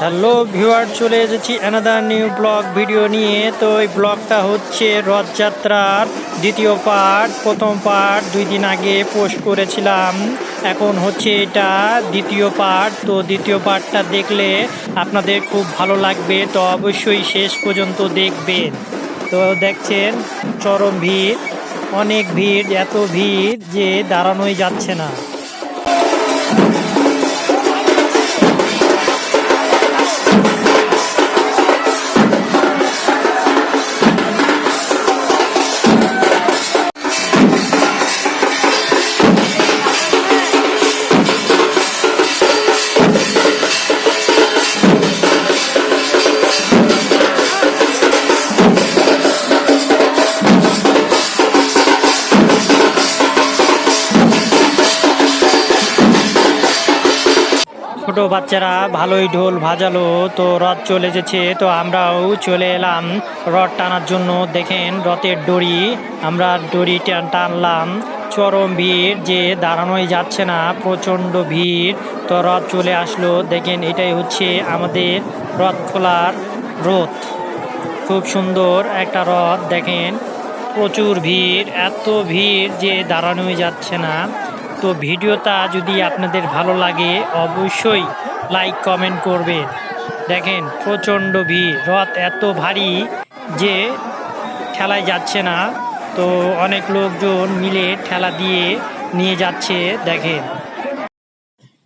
Hello viewer, চলে এসেছি another new blog video নিয়ে। তো এই ব্লগটা হচ্ছে রথযাত্রার দ্বিতীয় পার্ট প্রথম পার্ট দুই দিন আগে পোস্ট করেছিলাম। এখন হচ্ছে এটা দ্বিতীয় পার্ট তো দ্বিতীয় পার্টটা দেখলে আপনাদের খুব ভালো লাগবে, তো অবশ্যই শেষ পর্যন্ত দেখবেন। তো দেখছেন, চরম ভিড়। অনেক ভিড় এত ভিড় যে দাঁড়ানোই যাচ্ছে না। ছোট বাচ্চারা, ভালোই ঢোল ভাজালো তো রথ চলে এসেছে, তো আমরাও চলে এলাম। রথ টানার জন্য দেখেন রথের দড়ি, আমরা টান- টানলাম। চরম ভিড়, যে দাঁড়ানোই যাচ্ছে না, প্রচণ্ড ভিড়। তো রথ চলে আসলো, দেখেন এটাই হচ্ছে আমাদের রথ খোলার রথ। খুব সুন্দর একটা রথ, দেখেন। প্রচুর ভিড়, এত ভিড় যে দাঁড়ানোই যাচ্ছে না। তো ভিডিওটা যদি আপনাদের ভালো লাগে, অবশ্যই লাইক, কমেন্ট করবেন দেখেন, প্রচণ্ড ভিড়। রথ এত ভারী যে ঠেলায় যাচ্ছে না। তো অনেক লোকজন মিলে ঠেলা দিয়ে নিয়ে যাচ্ছে, দেখেন।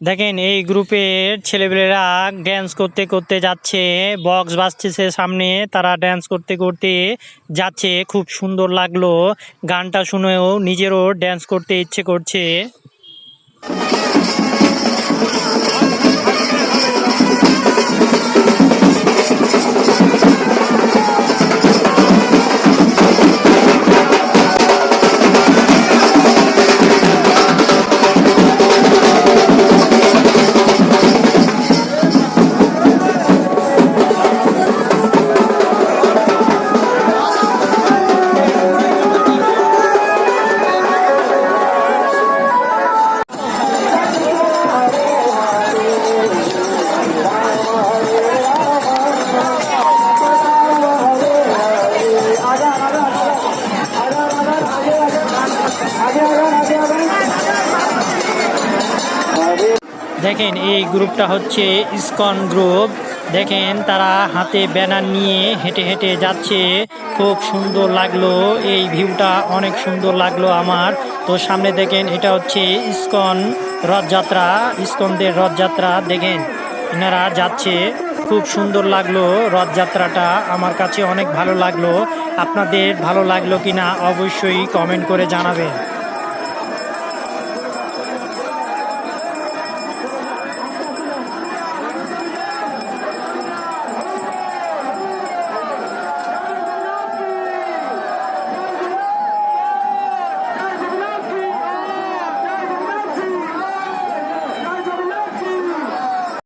দেখেন, এই গ্রুপের ছেলেপেলেরা ড্যান্স করতে করতে যাচ্ছে। বক্স বাজতেছে সামনে, তারা ড্যান্স করতে করতে যাচ্ছে। খুব সুন্দর লাগল। গানটা শুনেও নিজেরও ড্যান্স করতে ইচ্ছে করছে। দেখেন, এই গ্রুপটা হচ্ছে ইসকন গ্রুপ। দেখেন, তারা হাতে ব্যানার নিয়ে হেঁটে হেঁটে যাচ্ছে। খুব সুন্দর লাগল। এই ভিউটা অনেক সুন্দর লাগল আমার। তো সামনে দেখেন, এটা হচ্ছে ইসকন রথযাত্রা, ইসকনদের রথযাত্রা। দেখেন, এনারা যাচ্ছে। খুব সুন্দর লাগল রথযাত্রাটা। আমার কাছে অনেক ভালো লাগল। আপনাদের ভালো লাগল কিনা অবশ্যই কমেন্ট করে জানাবেন।